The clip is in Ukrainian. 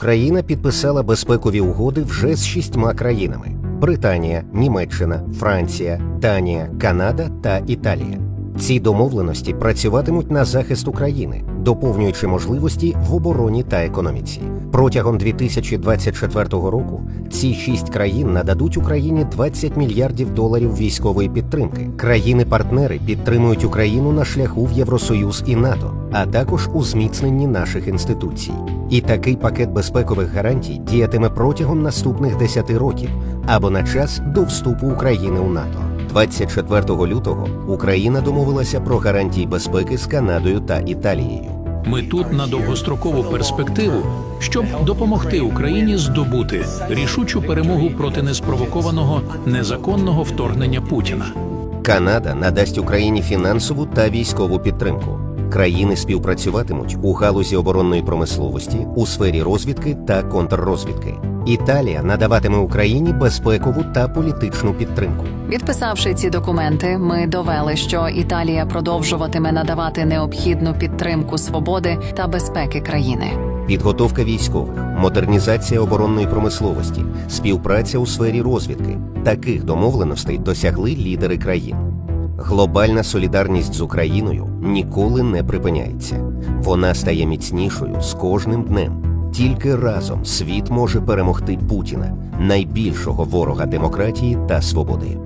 Україна підписала безпекові угоди вже з шістьма країнами: Британія, Німеччина, Франція, Данія, Канада та Італія. Ці домовленості працюватимуть на захист України, доповнюючи можливості в обороні та економіці. Протягом 2024 року ці шість країн нададуть Україні 20 мільярдів доларів військової підтримки. Країни-партнери підтримують Україну на шляху в Євросоюз і НАТО, а також у зміцненні наших інституцій. І такий пакет безпекових гарантій діятиме протягом наступних 10 років або на час до вступу України у НАТО. 24 лютого Україна домовилася про гарантії безпеки з Канадою та Італією. Ми тут на довгострокову перспективу, щоб допомогти Україні здобути рішучу перемогу проти неспровокованого незаконного вторгнення Путіна. Канада надасть Україні фінансову та військову підтримку. Країни співпрацюватимуть у галузі оборонної промисловості, у сфері розвідки та контррозвідки. Італія надаватиме Україні безпекову та політичну підтримку. Підписавши ці документи, ми довели, що Італія продовжуватиме надавати необхідну підтримку свободи та безпеки країни. Підготовка військових, модернізація оборонної промисловості, співпраця у сфері розвідки. Таких домовленостей досягли лідери країн. Глобальна солідарність з Україною ніколи не припиняється. Вона стає міцнішою з кожним днем. Тільки разом світ може перемогти Путіна, найбільшого ворога демократії та свободи.